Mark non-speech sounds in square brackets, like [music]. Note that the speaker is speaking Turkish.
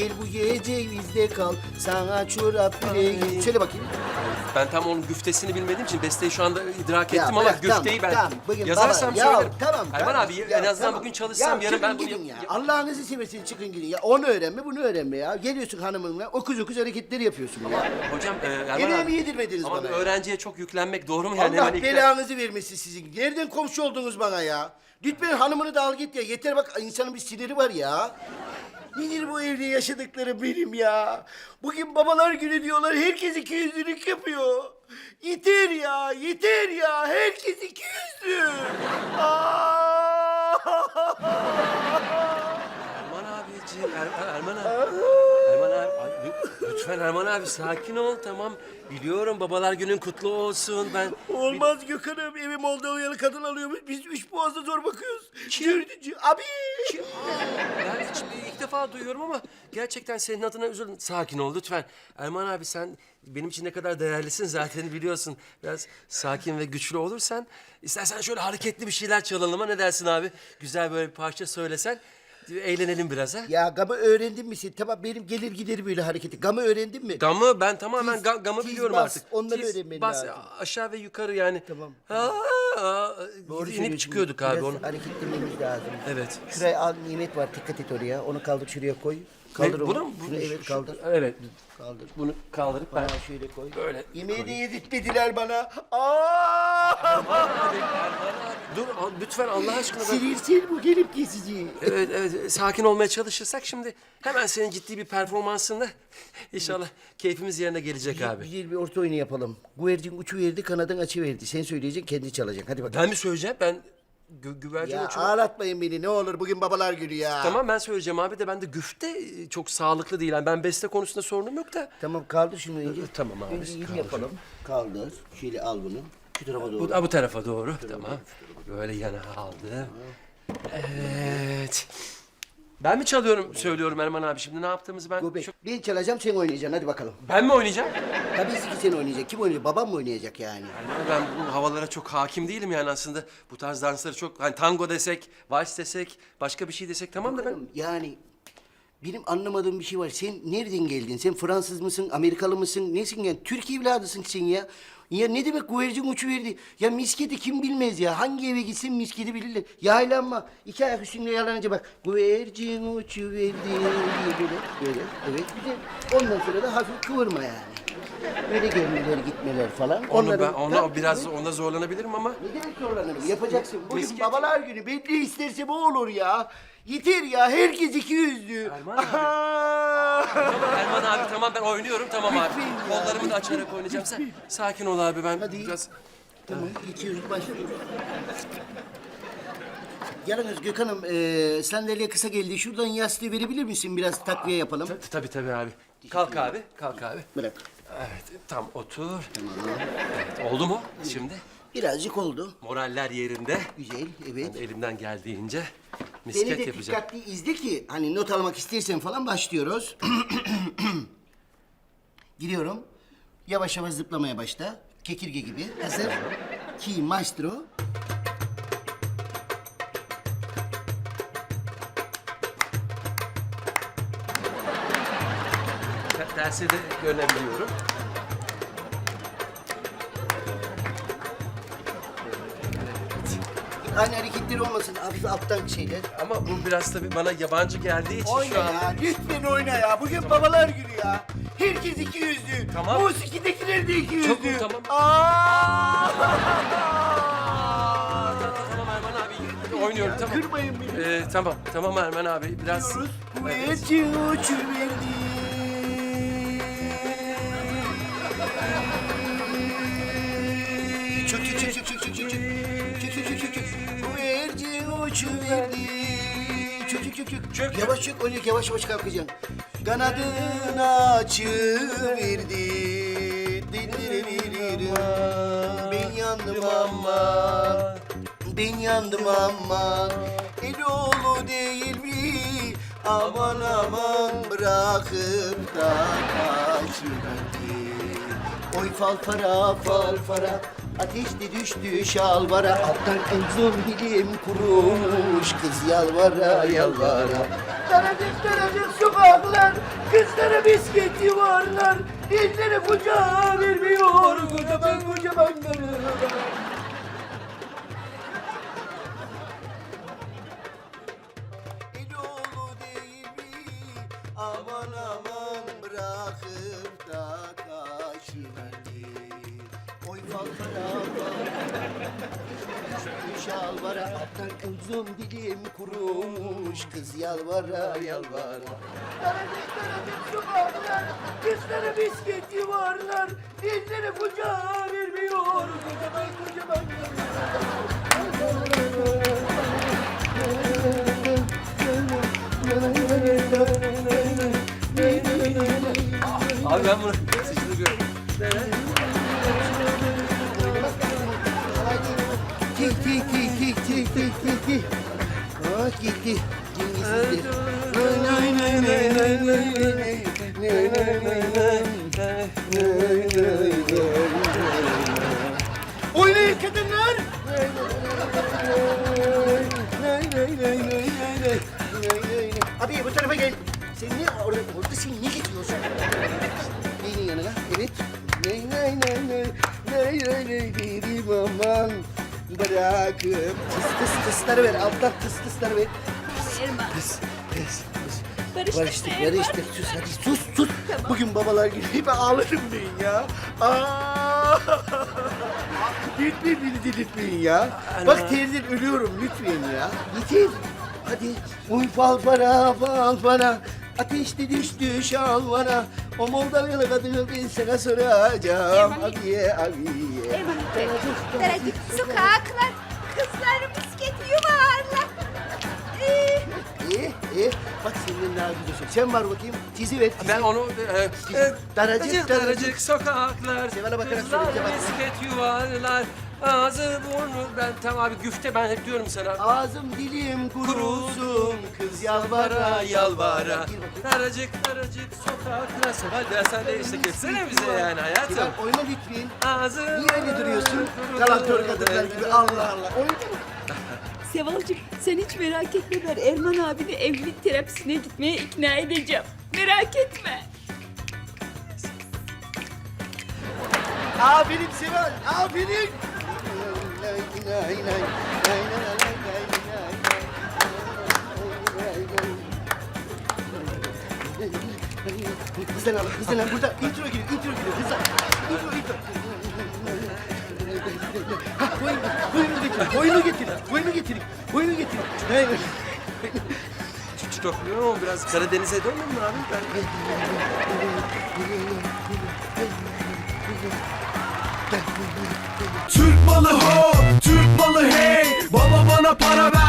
Gel bu gece bizde kal. Sana çorap bile Söyle bakayım. Ben tam onun güftesini bilmediğim için besteyi şu anda idrak Ya ettim ama bırak, güfteyi tamam, ben tamam. Bugün yazarsam baba, ya söylerim. Tamam, Erman tamam. abi Ya en azından tamam. bugün çalışsam ya, yarın ben çıkın bunu... gidin ya. Allah'ınızı seversen çıkın gidin ya. Onu öğrenme, bunu öğrenme ya. Geliyorsun hanımınla okuz okuz hareketler yapıyorsun ya. Hocam e, Erman Yemeğimi abi. yedirmediniz Ama bana ya. öğrenciye çok yüklenmek doğru mu yani? Allah Hemen ilk- belanızı vermesin sizin. Nereden komşu oldunuz bana ya? Lütfen hanımını da al git ya. Yeter bak insanın bir siniri var ya. Nedir bu evde yaşadıkları benim ya? Bugün babalar günü diyorlar. Herkes iki yüzlülük yapıyor. Yeter ya, yeter ya. Herkes iki yüzlü. [laughs] Erman abiciğim, Er- Erman abi. Erman abi, ay, lü- lütfen Erman abi sakin ol tamam. Biliyorum babalar günün kutlu olsun. Ben Olmaz Gökhan'ım. Evim Moldovalı kadın alıyormuş. Biz üç boğazda zor bakıyoruz. Dördüncü. Abi. Ben hiç ilk defa duyuyorum ama gerçekten senin adına üzüldüm. Sakin ol lütfen. Erman abi sen benim için ne kadar değerlisin zaten biliyorsun. Biraz sakin ve güçlü olursan istersen şöyle hareketli bir şeyler çalalım ha ne dersin abi? Güzel böyle bir parça söylesen eğlenelim biraz ha. Ya gamı öğrendin mi sen? Tamam benim gelir gider böyle hareketi. Gamı öğrendin mi? Gamı ben tamamen Tiz- ga- gamı tiz biliyorum bas, artık. onları öğrenmen bas, lazım. aşağı ve yukarı yani. Tamam. Aa, aa, Doğru inip söylüyorsun. çıkıyorduk abi Biraz onu. hareketlenmemiz lazım. Evet. Şuraya al nimet var dikkat et oraya. Onu kaldır şuraya koy. Kaldır Ne, onu. bunu mu? Şunu evet kaldır. Evet. Kaldır. Bunu kaldırıp ben Bana şöyle koy. böyle Yemeği de yedirtmediler bana. Aa! [laughs] Dur a- lütfen Allah aşkına. ben- Sinirsil bu gelip geçici. Evet, evet. Sakin olmaya çalışırsak şimdi hemen senin ciddi bir performansınla [laughs] inşallah keyfimiz yerine gelecek abi. Güzel bir orta oyunu yapalım. Güvercin uçu verdi, kanadın açı verdi. Sen söyleyeceksin, kendi çalacak. Hadi bakalım. Ben mi söyleyeceğim? Ben gü güvercin Ya uçumu- ağlatmayın beni ne olur. Bugün babalar günü ya. Tamam ben söyleyeceğim abi de ben de güfte e, çok sağlıklı değil. Yani ben beste konusunda sorunum yok da. Tamam kaldır şunu önce. Tamam abi, Önce kaldır. yapalım. Kaldır. Şöyle al bunu. Şu tarafa doğru. Bu, ha, bu tarafa doğru. Tamam. Böyle yana aldım. Evet. Ben mi çalıyorum, söylüyorum Erman abi şimdi ne yaptığımızı ben... Göbek. çok- Ben çalacağım sen oynayacaksın hadi bakalım. Ben mi oynayacağım? Tabii ki sen oynayacak. Kim oynayacak? Babam mı oynayacak yani? Erman abi, ben bu havalara çok hakim değilim yani aslında. Bu tarz dansları çok... Hani tango desek, vals desek, başka bir şey desek tamam da ben... Yani benim anlamadığım bir şey var. Sen nereden geldin? Sen Fransız mısın, Amerikalı mısın? Nesin yani? Türk evladısın sen ya. Ya ne demek güvercin uçu verdi? Ya misketi kim bilmez ya? Hangi eve gitsin misketi bilirler. Yaylanma. İki ayak üstünde yalanınca bak. Güvercin uçu verdi diye böyle. Böyle. Evet güzel. Ondan sonra da hafif kıvırma yani. Böyle gelmeler gitmeler falan. Onu ben, ona Tabii, biraz tabii. onda zorlanabilirim ama... Ne demek zorlanırım? Yapacaksın. Bugün Misket- babalar günü. Ben ne isterse bu olur ya. Yeter ya. Herkes iki yüzlü. Erman abi. Erman abi tamam ben oynuyorum tamam abi. Kollarımı da açarak oynayacağım. Sen sakin ol abi ben Hadi. biraz... tamam. yüzlü başlıyoruz. Yalnız Gökhan'ım e, sandalye kısa geldi. Şuradan yastığı verebilir misin? Biraz takviye yapalım. Ta- Tabii tabii abi. Kalk abi, kalk abi. Bırak. Evet, tam otur. Evet, oldu mu şimdi? Birazcık oldu. Moraller yerinde. Güzel, evet. Ben elimden geldiğince Beni misket de yapacağım. dikkatli izle ki hani not almak istersen falan başlıyoruz. [clears throat] Gidiyorum. Yavaş yavaş zıplamaya başla. Kekirge gibi. Hazır. Ki maestro. Terse de yönelebiliyorum. Aynı hareketleri olmasın. Hafif alttan şeyler. Ama bu biraz tabii bana yabancı geldiği için Oyna şu an... ya. Lütfen oyna ya. Bugün babalar günü ya. Herkes iki yüzlü. Tamam. Musikidekiler de iki yüzlü. Çok mu? Tamam. Aa! Tamam Erman abi oynuyorum tamam. Kırmayın beni. Ee, tamam, tamam Erman abi biraz... Diyoruz. Bu Evet. eti uçu verdi. Verdi. Çök çök çök çök. Çök. Yavaş çök oynayıp yavaş yavaş kalkacaksın. Kanadını açıverdi. Dindiriririm. Ben yandım ama. Ben yandım aman Eloğlu değil mi? Aman aman bırakıp da kaçıverdi Oy fal fara fal fara Ateşli düştü şalvara Alttan egzon bilim kurumuş Kız yalvara yalvara Daracık daracık sokaklar Kızlara bisküvi yuvarlar, ellere kucağa vermiyor. Kocaman kocaman? Aman aman bırakıp da. Falfala Şalvara attan uzun dilim kurumuş. Kız yalvara yalvara. Daracık sularlar Kızlara bisküvi yuvarlar Dillere kucağa vermiyor. Kocaman kocaman Abi ben bunu nay nay. Nay nay nay. Abi bu tarafa gel. Sen ne orada, orada sen ne getiriyorsun? Beni yanına. Evet. Nay nay nay nay. Nay nay nay dedim aman. Bırakıp tıs tıs tısları ver. Alttan tıs tısları ver. Erman. Tıs tıs tıs. Barıştık Barıştık, mı Erman? barıştık. Sus hadi sus sus. Bugün babalar günü hep ağlarım ben ya. Aa! Lütfen beni delirtmeyin ya. Bak terden ölüyorum lütfen ya. Yeter. Hadi. Uy fal para fal para. Ateşte düştü şalvara. O Moldavalı kadını ben sana soracağım. Erman. Abiye abiye. Daracık, sokaklar, kızlar misket yuvarlar. Ee, İyi, iyi. Bak senin daha güzelsin. Sen var bakayım. Çizi ver. Ben onu... E, e, Daracık, daracık, daracık. daracık sokaklar. Seval'e bakarak Kızlar söyleyeceğim bak. misket yuvarlar. Ağzı burnu... Ben tamam abi güfte ben hep diyorum sana. Ağzım dilim kurusun. Kız yalvara yalvara. Daracık daracık sokaklar. Hadi sen de işte kessene bize yani hayatım. Seval oyna lütfen. Ağzı Niye öyle duruyorsun? Galantör kadınlar gibi Allah Allah. [laughs] Oyna. Sevalcığım sen hiç merak etme ben Erman abini evlilik terapisine gitmeye ikna edeceğim. Merak etme. Aferin Seval, aferin. Hızlan al, hızlan al. Burada intro giriyor, intro giriyor. Hızlan. Intro, intro. Ha, oyunu, oyunu getirin, oyunu getirin, oyunu getirin, oyunu getirin. Hayır. Çok ama biraz Karadeniz'e dönmedin mi abi? Ben... para ver